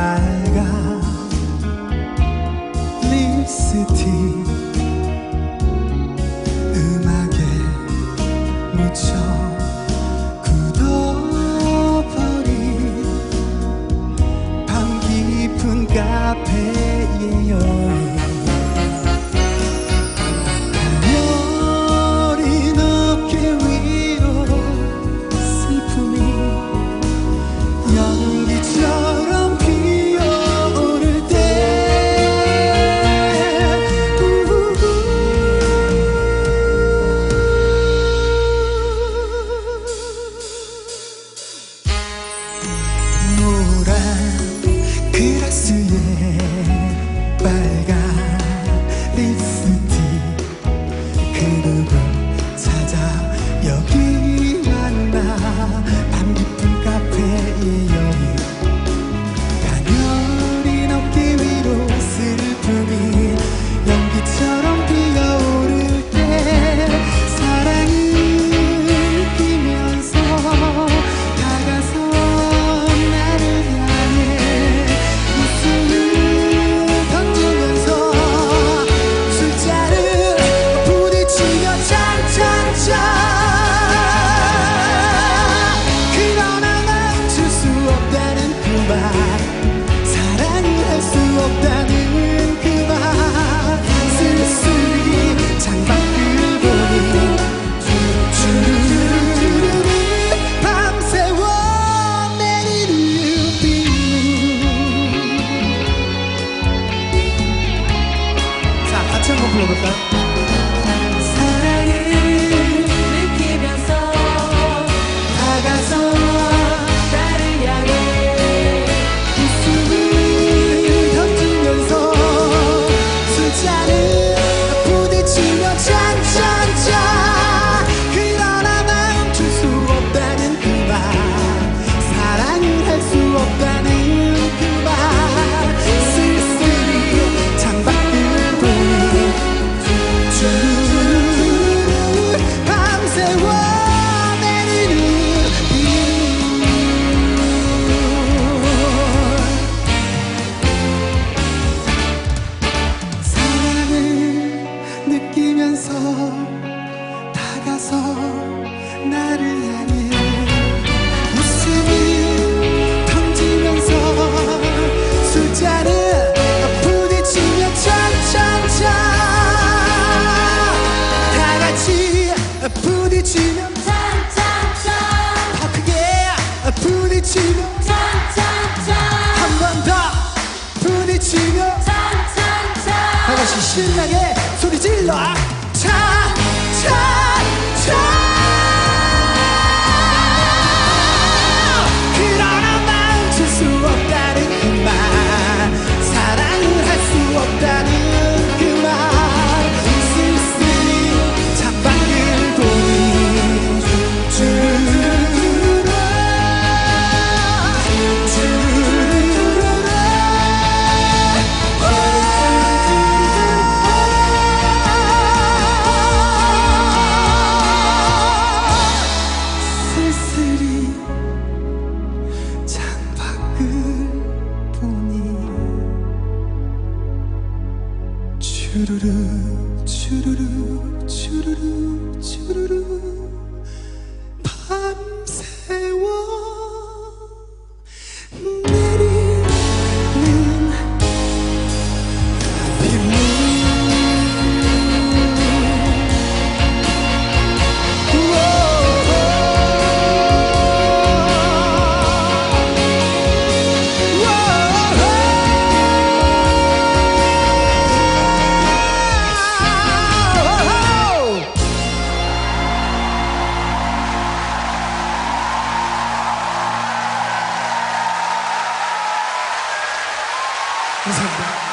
밝아 립스틱 음악에 묻혀 굳어버린 밤 깊은 카페에 여 लोग बताएं 신나게 소리 질러. 아, 차 그분이 주르르 주르르 주르르 주르르. 밤 Nos